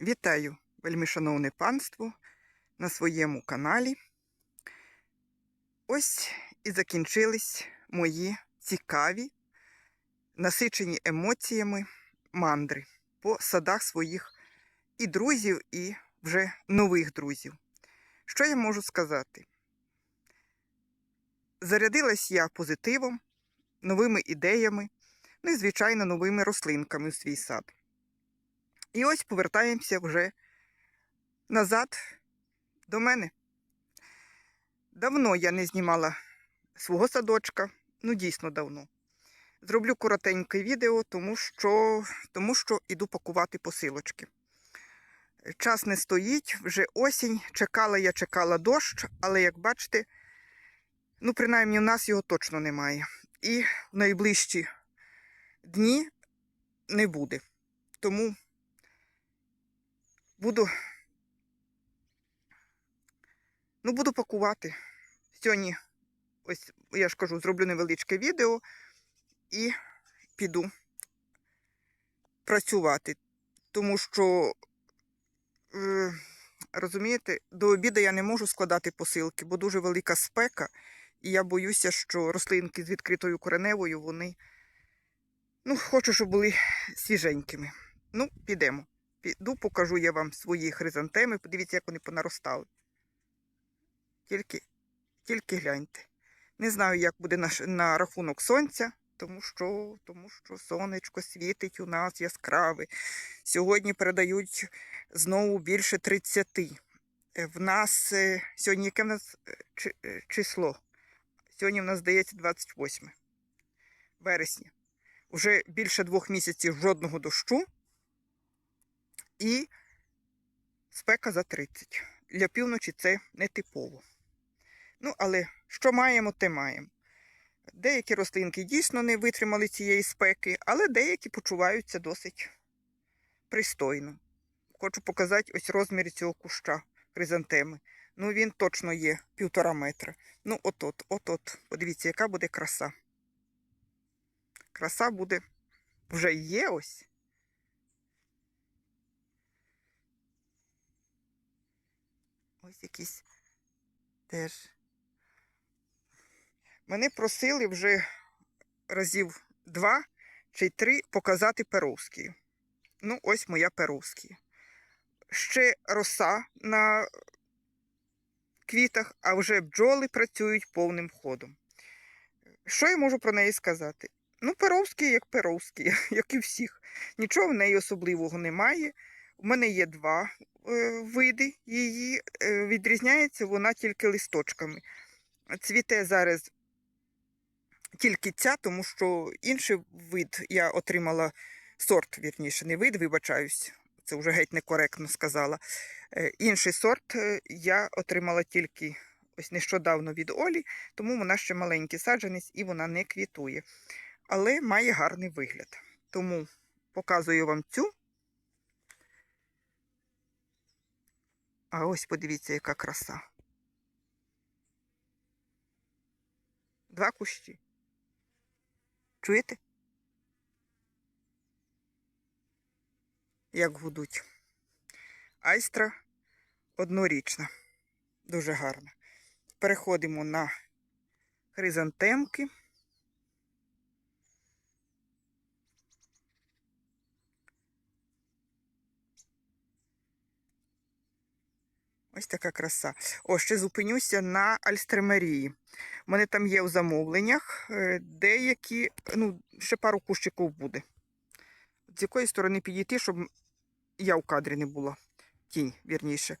Вітаю, вельми шановне панство, на своєму каналі. Ось і закінчились мої цікаві, насичені емоціями мандри по садах своїх і друзів, і вже нових друзів. Що я можу сказати? Зарядилась я позитивом, новими ідеями, ну і, звичайно, новими рослинками в свій сад. І ось повертаємося вже назад до мене. Давно я не знімала свого садочка, ну дійсно давно. Зроблю коротеньке відео, тому що, тому що іду пакувати посилочки. Час не стоїть, вже осінь. Чекала я, чекала дощ, але як бачите, ну, принаймні, у нас його точно немає. І в найближчі дні не буде. Тому буду, ну, буду пакувати. Сьогодні, ось я ж кажу, зроблю невеличке відео і піду працювати. Тому що, е, розумієте, до обіду я не можу складати посилки, бо дуже велика спека, і я боюся, що рослинки з відкритою кореневою, вони, ну, хочу, щоб були свіженькими. Ну, підемо. Піду, покажу я вам свої хризантеми. Подивіться, як вони понаростали. Тільки, тільки гляньте. Не знаю, як буде на, на рахунок сонця, тому що, тому що сонечко світить у нас яскраве. Сьогодні передають знову більше 30. Е, В нас е, сьогодні яке в нас е, чи- число? Сьогодні в нас здається 28 вересня. Уже більше двох місяців жодного дощу і спека за 30. Для півночі це не типово. Ну, але що маємо, те маємо. Деякі рослинки дійсно не витримали цієї спеки, але деякі почуваються досить пристойно. Хочу показати ось розмір цього куща хризантеми. Ну, він точно є півтора метра. Ну, от-от, от-от. Подивіться, яка буде краса. Краса буде вже є ось. Ось якісь теж. Мене просили вже разів два чи три показати перовські. Ну, ось моя перовські. Ще роса на квітах, а вже бджоли працюють повним ходом. Що я можу про неї сказати? Ну, перовські, як перовські, як і всіх. Нічого в неї особливого немає. У мене є два е, види її. Е, відрізняється вона тільки листочками. Цвіте зараз тільки ця, тому що інший вид я отримала сорт, вірніше, не вид, вибачаюсь. Це вже геть некоректно сказала. Е, Інший сорт я отримала тільки ось нещодавно від Олі, тому вона ще маленький саджанець і вона не квітує. Але має гарний вигляд. Тому показую вам цю. А ось подивіться, яка краса. Два кущі. Чуєте? Як гудуть. Айстра однорічна. Дуже гарна. Переходимо на хризантемки. Ось така краса. О, ще зупинюся на Альстремерії. У мене там є в замовленнях е, деякі, ну, ще пару кущиків буде. З якої сторони підійти, щоб я в кадрі не була. Тінь, вірніше.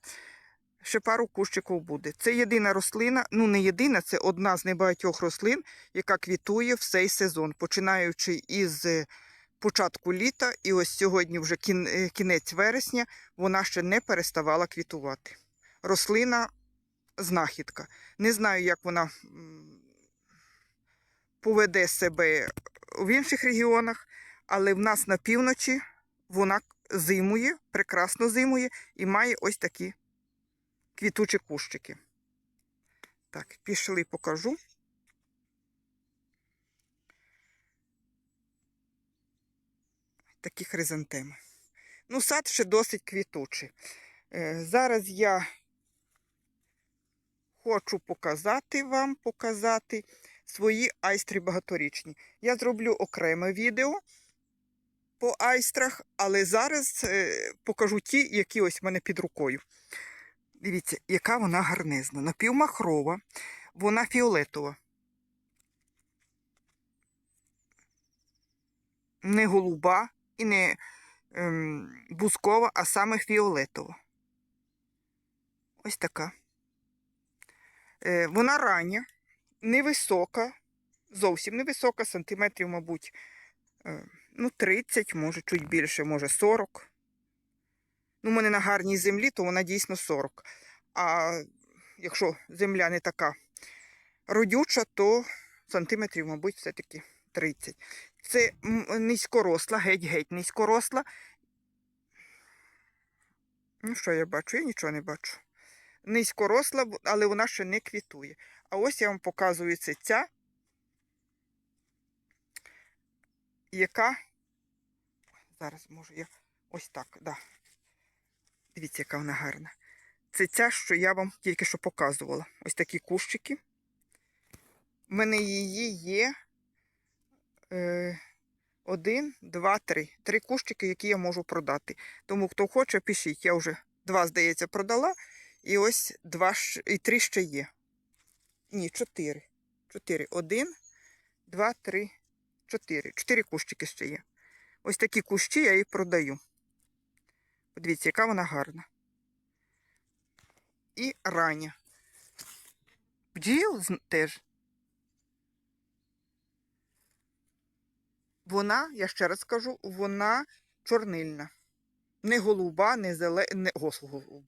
Ще пару кущиків буде. Це єдина рослина, ну не єдина, це одна з небагатьох рослин, яка квітує в цей сезон, починаючи із е, початку літа, і ось сьогодні вже е, кінець вересня, вона ще не переставала квітувати. Рослина знахідка. Не знаю, як вона поведе себе в інших регіонах, але в нас на півночі вона зимує, прекрасно зимує і має ось такі квітучі кущики. Так, пішли, покажу. Такі хризантеми. Ну, сад ще досить квітучий. Е, Зараз я хочу показати вам, показати свої айстри багаторічні. Я зроблю окреме відео по айстрах, але зараз е, покажу ті, які ось в мене під рукою. Дивіться, яка вона гарнизна. Напівмахрова, вона фіолетова. Не голуба і не ем, бускова, а саме фіолетова. Ось така. Е, вона рання, невисока, зовсім невисока, сантиметрів, мабуть, е, ну, 30, може, чуть більше, може 40. Ну, у мене на гарній землі, то вона дійсно 40. А якщо земля не така родюча, то сантиметрів, мабуть, все-таки 30. Це низькоросла, геть-геть низькоросла. Ну, що я бачу? Я нічого не бачу. Низькоросла, бу- але вона ще не квітує. А ось я вам показую це ця, яка. Зараз можу я ось так, да. Дивіться, яка вона гарна. Це ця, що я вам тільки що показувала. Ось такі кущики. У мене її є е, один, два, три. Три кущики, які я можу продати. Тому хто хоче, пишіть. Я вже два, здається, продала. І ось два і три ще є. Ні, чотири. Чотири. Один, два, три, чотири. Чотири кущики ще є. Ось такі кущі я і продаю. Подивіться, яка вона гарна. І рання. Бджіл теж. Вона, я ще раз кажу, вона чорнильна. Не голуба, не зелена, не...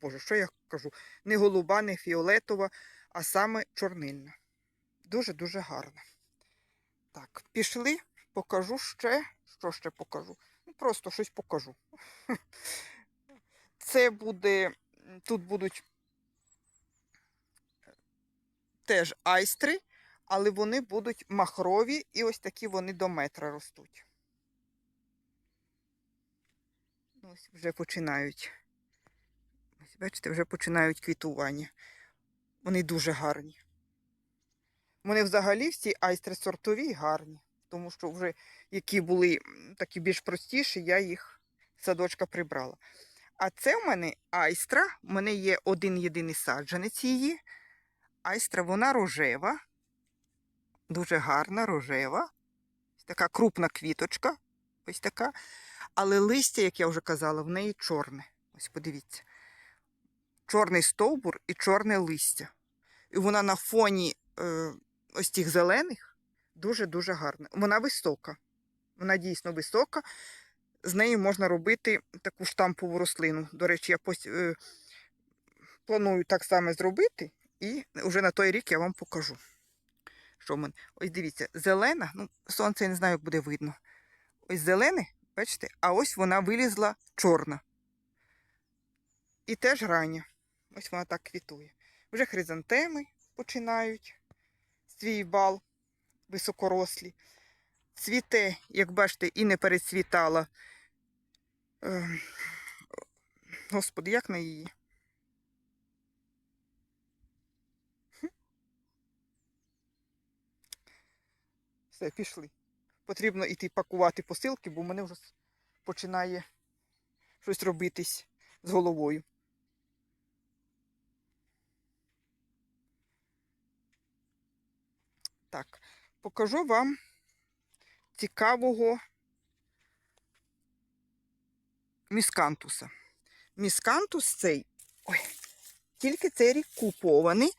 Боже, що я кажу? Не голуба, не фіолетова, а саме чорнильна. Дуже-дуже гарна. Так, пішли, покажу ще. Що ще покажу? Ну, просто щось покажу. Це буде, тут будуть теж айстри, але вони будуть махрові і ось такі вони до метра ростуть. Ну, Ось вже починають. Ось, бачите, вже починають квітування. Вони дуже гарні. Вони взагалі всі айстри сортові гарні, тому що вже які були такі більш простіші, я їх садочка прибрала. А це в мене айстра, у мене є один єдиний саджанець її. Айстра, вона рожева, дуже гарна, рожева. Ось така крупна квіточка. Ось така. Але листя, як я вже казала, в неї чорне. Ось подивіться. Чорний стовбур і чорне листя. І вона на фоні е, ось тих зелених дуже-дуже гарна. Вона висока. Вона дійсно висока. З неї можна робити таку штампову рослину. До речі, я пос... е, планую так само зробити, і вже на той рік я вам покажу. Що в мене? Ось дивіться, зелена, ну, сонце я не знаю, як буде видно. Ось зелене, бачите, а ось вона вилізла чорна. І теж рання. Ось вона так квітує. Вже хризантеми починають свій бал високорослі. Цвіте, як бачите, і не перецвітала. Ем, Господи, як на її? Все, пішли. Потрібно йти пакувати посилки, бо в мене вже починає щось робитись з головою. Так, покажу вам цікавого міскантуса. Міскантус цей, ой, тільки цей рік купований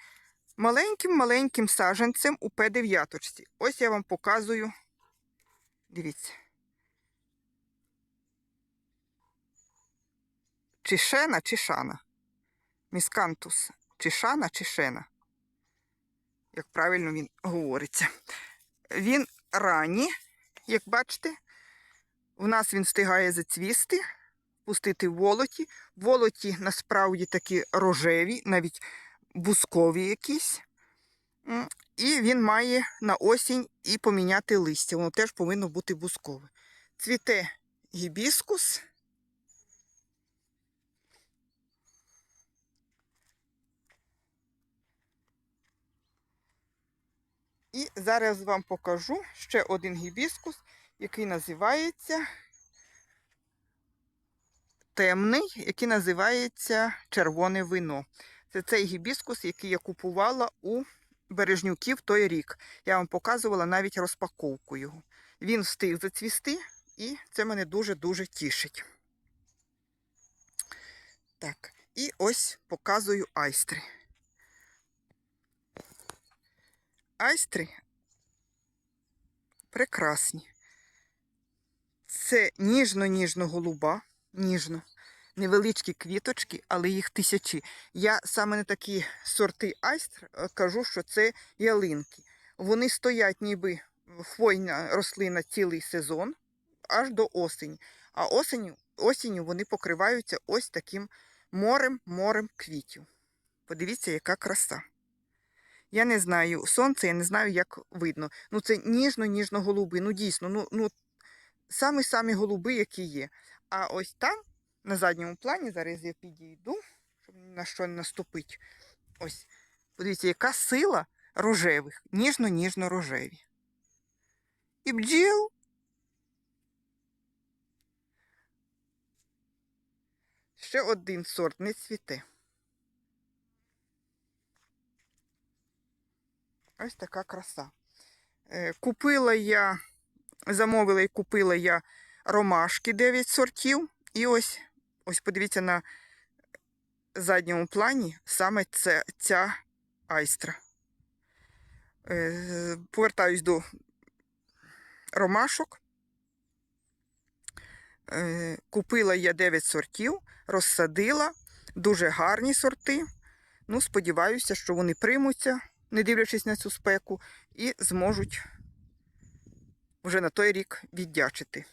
маленьким-маленьким саджанцем у П9. Ось я вам показую. Дивіться. Чи шена, чи шана. Міскантус. Чи шана, чи шена. Як правильно він говориться. Він ранній, як бачите, у нас він встигає зацвісти, пустити волоті. Волоті насправді такі рожеві, навіть бускові якісь. І він має на осінь і поміняти листя. Воно теж повинно бути бускове. Цвіте гібіскус. І зараз вам покажу ще один гібіскус, який називається темний, який називається червоне вино. Це цей гібіскус, який я купувала у бережнюків той рік. Я вам показувала навіть розпаковку його. Він встиг зацвісти, і це мене дуже-дуже тішить. Так, і ось показую айстри. Айстри прекрасні. Це ніжно-ніжно голуба, ніжно, невеличкі квіточки, але їх тисячі. Я саме на такі сорти айстр е, кажу, що це ялинки. Вони стоять, ніби хвойна рослина цілий сезон, аж до осені. А осінню, осінню вони покриваються ось таким морем-морем квітів. Подивіться, яка краса. Я не знаю, сонце, я не знаю, як видно. Ну, це ніжно-ніжно голуби. Ну, дійсно, ну, ну самі-самі голуби, які є. А ось там, на задньому плані, зараз я підійду, щоб на що не наступить. Ось, подивіться, яка сила рожевих, ніжно-ніжно рожеві. І бджіл. Ще один сорт не цвіте. Ось така краса. Е, Купила я, замовила і купила я ромашки 9 сортів. І ось, ось подивіться на задньому плані саме це, ця айстра. Е, Повертаюсь до ромашок. Е, Купила я 9 сортів, розсадила, дуже гарні сорти. Ну, сподіваюся, що вони приймуться не дивлячись на цю спеку, і зможуть вже на той рік віддячити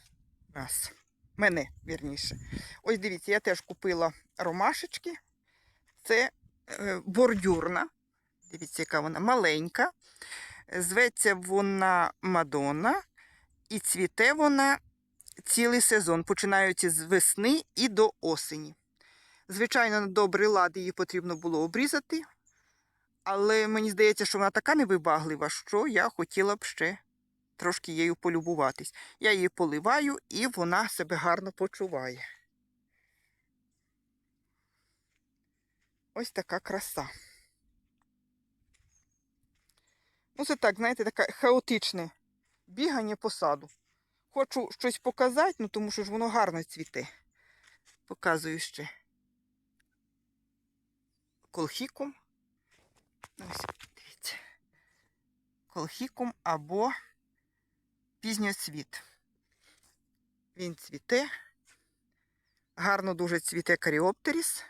нас. Мене, вірніше. Ось дивіться, я теж купила ромашечки. Це е, бордюрна. Дивіться, яка вона маленька. Зветься вона Мадонна, і цвіте вона цілий сезон, починаючи з весни і до осені. Звичайно, на добрий лад її потрібно було обрізати, але мені здається, що вона така невибаглива, що я хотіла б ще трошки її полюбуватись. Я її поливаю і вона себе гарно почуває. Ось така краса. Ну, це так, знаєте, таке хаотичне бігання по саду. Хочу щось показати, ну тому що ж воно гарно цвіте. Показую ще колхікум. Ось, дивіться. Колхікум або пізньоцвіт. Він цвіте. Гарно дуже цвіте каріоптеріс.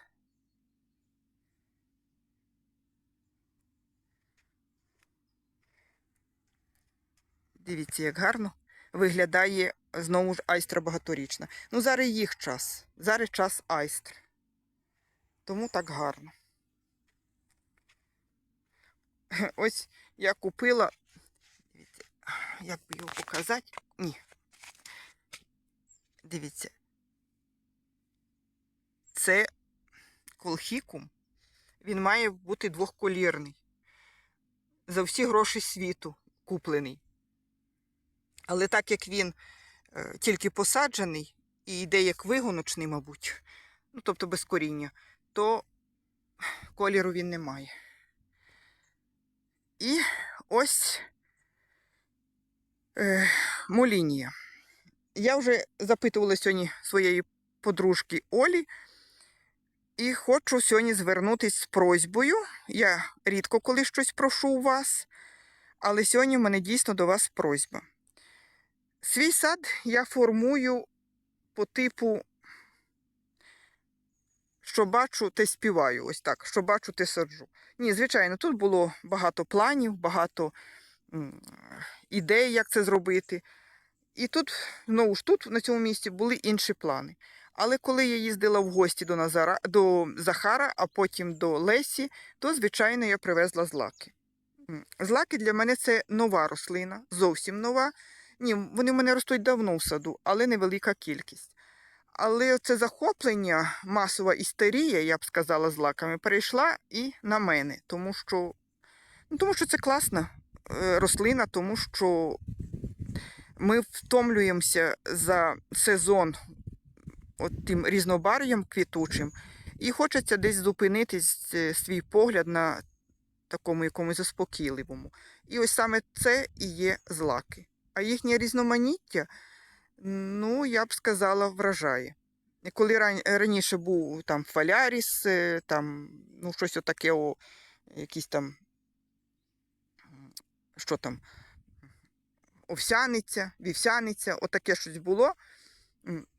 Дивіться, як гарно виглядає знову ж айстра багаторічна. Ну, зараз їх час. Зараз час айстр. Тому так гарно. Ось я купила. Як би його показати? Ні. Дивіться. Це колхікум. Він має бути двохколірний. За всі гроші світу куплений. Але так як він е, тільки посаджений і йде як вигоночний, мабуть, ну, тобто без коріння, то кольору він не має. І ось е, молінія. Я вже запитувала сьогодні своєї подружки Олі, і хочу сьогодні звернутися з просьбою. Я рідко коли щось прошу у вас, але сьогодні в мене дійсно до вас просьба. Свій сад я формую по типу, що бачу, те співаю. Ось так, що бачу, те саджу. Ні, звичайно, тут було багато планів, багато м, ідей, як це зробити. І тут, знову ж тут, на цьому місці, були інші плани. Але коли я їздила в гості до Назара, до Захара, а потім до Лесі, то, звичайно, я привезла злаки. Злаки для мене це нова рослина, зовсім нова. Ні, вони в мене ростуть давно в саду, але невелика кількість. Але це захоплення, масова істерія, я б сказала, з лаками, перейшла і на мене, тому що, ну, тому що це класна е, рослина, тому що ми втомлюємося за сезон от тим різнобарв'ям квітучим, і хочеться десь зупинитись е, свій погляд на такому якомусь заспокійливому. І ось саме це і є злаки. А їхнє різноманіття, ну, я б сказала, вражає. Коли раніше був там фаляріс, е, там, ну, щось отаке, о, якісь там, що там, овсяниця, вівсяниця, отаке щось було,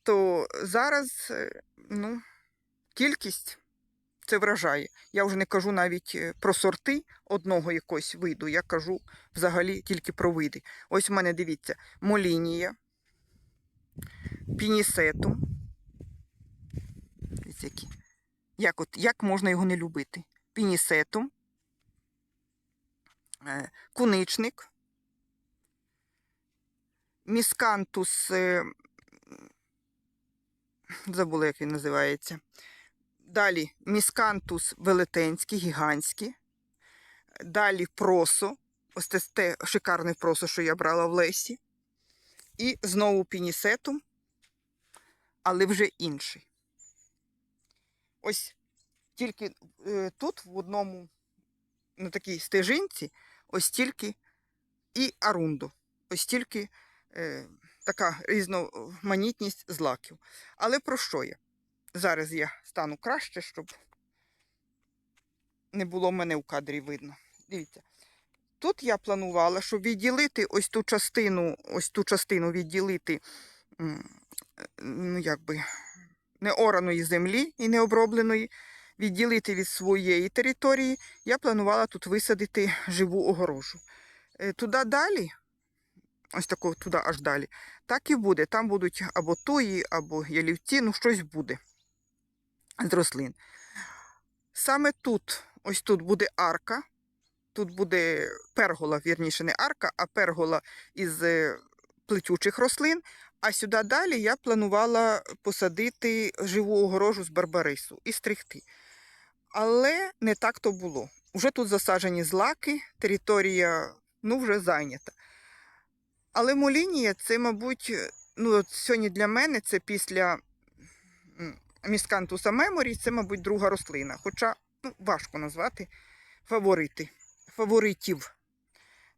то зараз, е, ну, кількість це вражає. Я вже не кажу навіть е, про сорти одного якогось виду, я кажу взагалі тільки про види. Ось у мене дивіться, молінія, які. Як, от, як можна його не любити? Пінісетум, куничник, міскантус, е, забула, як він називається. Далі міскантус велетенський, гігантський. Далі просо. Ось це те шикарне просо, що я брала в лесі. І знову пінісетум, але вже інший. Ось тільки е, тут, в одному, на такій стежинці, ось тільки і арунду. Ось тільки е, така різноманітність злаків. Але про що я? Зараз я стану краще, щоб не було мене в кадрі видно. Дивіться. Тут я планувала, щоб відділити ось ту частину, ось ту частину відділити, м, ну, якби, неораної землі і необробленої, відділити від своєї території, я планувала тут висадити живу огорожу. Е, Туди далі, ось тако туди аж далі, так і буде. Там будуть або туї, або ялівці, ну щось буде з рослин. Саме тут, ось тут буде арка. Тут буде пергола, вірніше, не арка, а пергола із е, плетючих рослин. А сюди далі я планувала посадити живу огорожу з барбарису і стригти. Але не так то було. Уже тут засаджені злаки, територія ну, вже зайнята. Але молінія це, мабуть, ну, от сьогодні для мене це після міскантуса меморі, це, мабуть, друга рослина. Хоча ну, важко назвати фаворити, фаворитів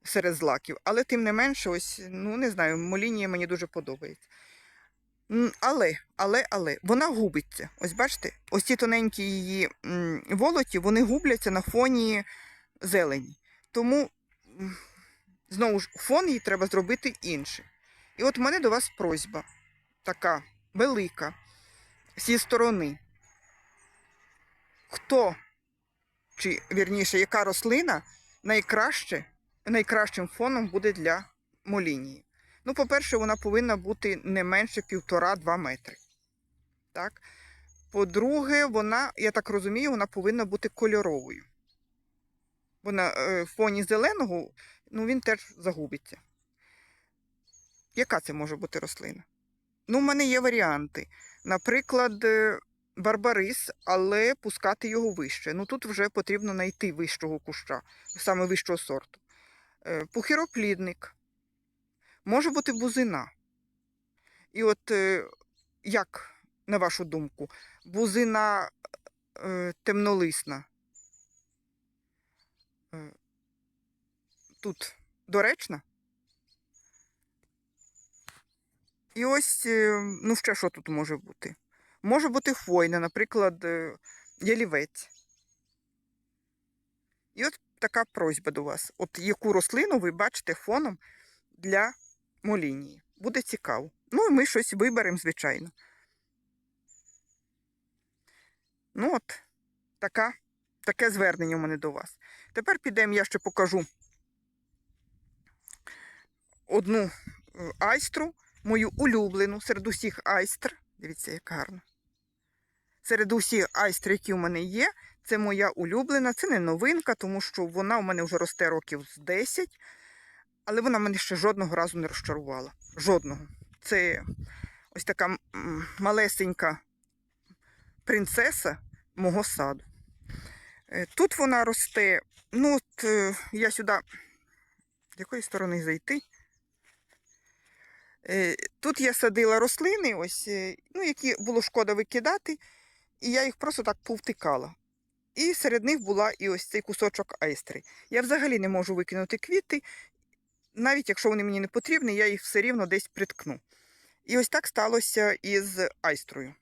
серед злаків. Але тим не менше, ось, ну не знаю, молінія мені дуже подобається. Але, але, але, вона губиться. Ось бачите, ось ці тоненькі її волоті, вони губляться на фоні зелені. Тому, знову ж, фон їй треба зробити інший. І от в мене до вас просьба така велика, зі сторони. Хто, чи вірніше, яка рослина найкраще, найкращим фоном буде для молінії? Ну, по-перше, вона повинна бути не менше півтора-два метри. Так? По-друге, вона, я так розумію, вона повинна бути кольоровою. Бо на е, фоні зеленого ну, він теж загубиться. Яка це може бути рослина? Ну, в мене є варіанти. Наприклад, е, барбарис, але пускати його вище. Ну тут вже потрібно знайти вищого куща, саме вищого сорту. Е, Пухироплідник. Може бути бузина. І от е, як, на вашу думку, бузина е, темнолисна. е, Тут доречна? І ось, ну ще що тут може бути? Може бути хвойна, наприклад, ялівець. І от така просьба до вас. От яку рослину ви бачите фоном для молінії. Буде цікаво. Ну і ми щось виберемо, звичайно. Ну от, така, таке звернення у мене до вас. Тепер підемо, я ще покажу одну е, айстру, мою улюблену серед усіх айстр. Дивіться, як гарно. Серед усіх айстр, які у мене є, це моя улюблена. Це не новинка, тому що вона у мене вже росте років з 10, але вона мене ще жодного разу не розчарувала. Жодного. Це ось така малесенька принцеса мого саду. Е, Тут вона росте, ну от е, я сюди З якої сторони зайти? Е, Тут я садила рослини, ось, ну, які було шкода викидати, і я їх просто так повтикала. І серед них була і ось цей кусочок айстри. Я взагалі не можу викинути квіти, навіть якщо вони мені не потрібні, я їх все рівно десь приткну. І ось так сталося із айстрою.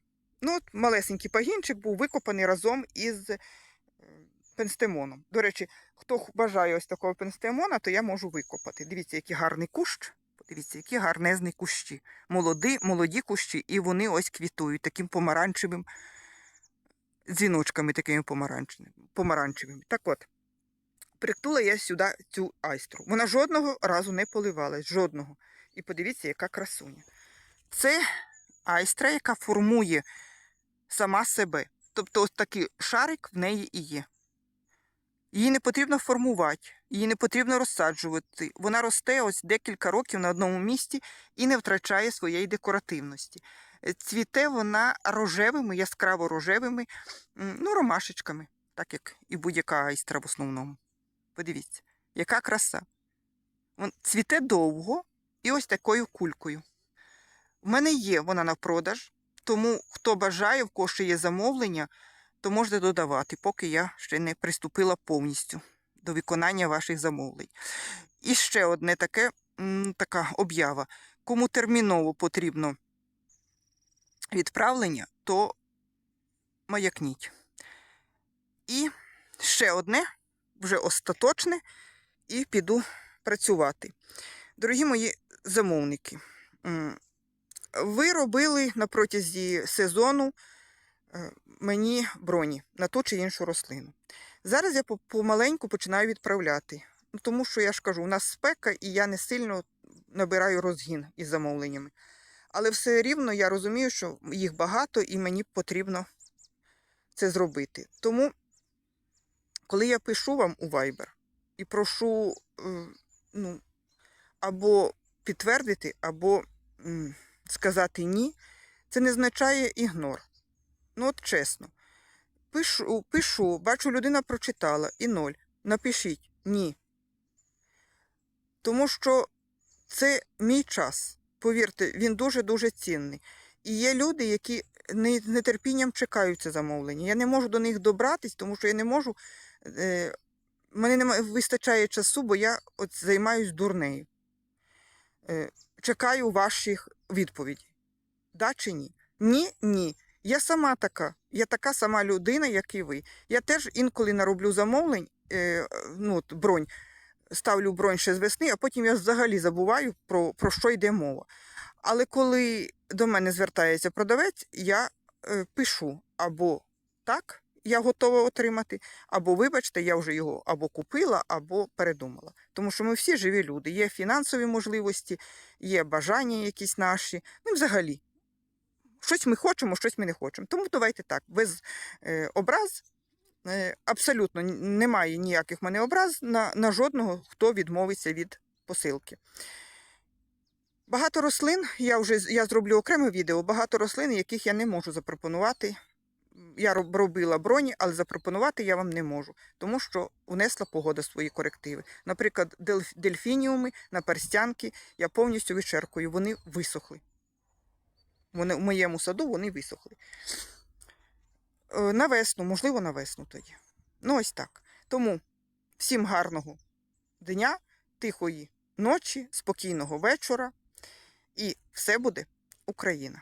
Ну, от малесенький пагінчик був викопаний разом із е, пенстемоном. До речі, хто бажає ось такого пенстемона, то я можу викопати. Дивіться, який гарний кущ. Подивіться, які гарнезні кущі. Молоді, молоді кущі, і вони ось квітують таким помаранчевим дзвіночками, такими помаранчевими. Так от, приткнула я сюди цю айстру. Вона жодного разу не поливалась, жодного. І подивіться, яка красуня. Це айстра, яка формує сама себе. Тобто, ось такий шарик в неї і є. Її не потрібно формувати, її не потрібно розсаджувати. Вона росте ось декілька років на одному місці і не втрачає своєї декоративності. Е, Цвіте вона рожевими, яскраво рожевими, ну, ромашечками, так як і будь-яка айстра в основному. Подивіться, яка краса. Вон цвіте довго і ось такою кулькою. У мене є вона на продаж, тому хто бажає, в ще є замовлення, то можете додавати, поки я ще не приступила повністю до виконання ваших замовлень. І ще одне таке, така об'ява. Кому терміново потрібно відправлення, то маякніть. І ще одне, вже остаточне, і піду працювати. Дорогі мої замовники, ви робили на протязі сезону е, мені броні на ту чи іншу рослину. Зараз я помаленьку починаю відправляти, ну, тому що я ж кажу, у нас спека, і я не сильно набираю розгін із замовленнями. Але все рівно я розумію, що їх багато і мені потрібно це зробити. Тому, коли я пишу вам у Viber і прошу е, ну, або підтвердити, або сказати ні, це не означає ігнор. Ну, от чесно. Пишу, пишу, бачу, людина прочитала і ноль. Напишіть ні. Тому що це мій час. Повірте, він дуже-дуже цінний. І є люди, які з нетерпінням чекають це замовлення. Я не можу до них добратись, тому що я не можу. Е, мене не вистачає часу, бо я от займаюсь дурнею. Е, чекаю ваших відповідей. Да чи ні? Ні, ні. Я сама така. Я така сама людина, як і ви. Я теж інколи нароблю замовлень, е, ну, бронь, ставлю бронь ще з весни, а потім я взагалі забуваю про, про що йде мова. Але коли до мене звертається продавець, я пишу або так, я готова отримати, або вибачте, я вже його або купила, або передумала. Тому що ми всі живі люди. Є фінансові можливості, є бажання якісь наші. Ну, взагалі, щось ми хочемо, щось ми не хочемо. Тому давайте так, без е, образ. Е, абсолютно немає ніяких мене образ на, на жодного, хто відмовиться від посилки. Багато рослин, я вже я зроблю окреме відео, багато рослин, яких я не можу запропонувати. Я робила броні, але запропонувати я вам не можу, тому що внесла погода свої корективи. Наприклад, дельфініуми на перстянки я повністю вичеркую, вони висохли. Вони в моєму саду вони висохли. Е, На весну, можливо, на весну тоді. Ну, ось так. Тому всім гарного дня, тихої ночі, спокійного вечора. І все буде Україна.